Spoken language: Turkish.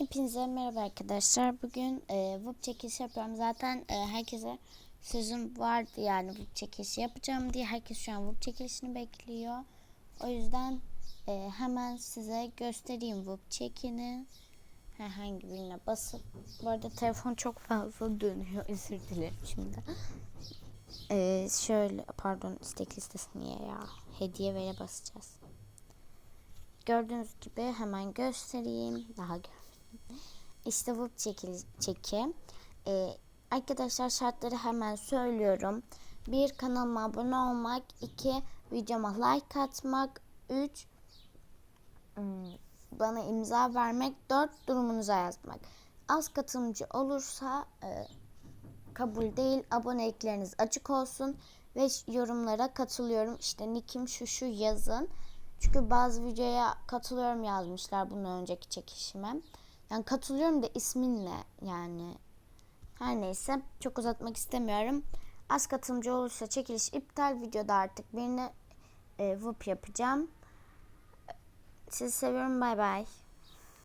Hepinize merhaba arkadaşlar. Bugün e, WUP çekilişi yapıyorum. Zaten e, herkese sözüm vardı yani WUP çekilişi yapacağım diye. Herkes şu an WUP çekilişini bekliyor. O yüzden e, hemen size göstereyim WUP çekini. Herhangi birine basıp. Bu arada telefon çok fazla dönüyor. Özür dilerim şimdi. E, şöyle pardon istek listesi niye ya? Hediye vere basacağız. Gördüğünüz gibi hemen göstereyim. Daha gör. İşte bu çekil çeki. Ee, arkadaşlar şartları hemen söylüyorum. Bir kanalıma abone olmak. iki videoma like atmak. Üç hmm, bana imza vermek. Dört durumunuza yazmak. Az katılımcı olursa e, kabul değil. Abonelikleriniz açık olsun. Ve yorumlara katılıyorum. İşte nickim şu şu yazın. Çünkü bazı videoya katılıyorum yazmışlar bundan önceki çekişime. Yani katılıyorum da ismin ne yani. Her neyse çok uzatmak istemiyorum. Az katılımcı olursa çekiliş iptal videoda artık birine e, VUP yapacağım. Sizi seviyorum bay bay.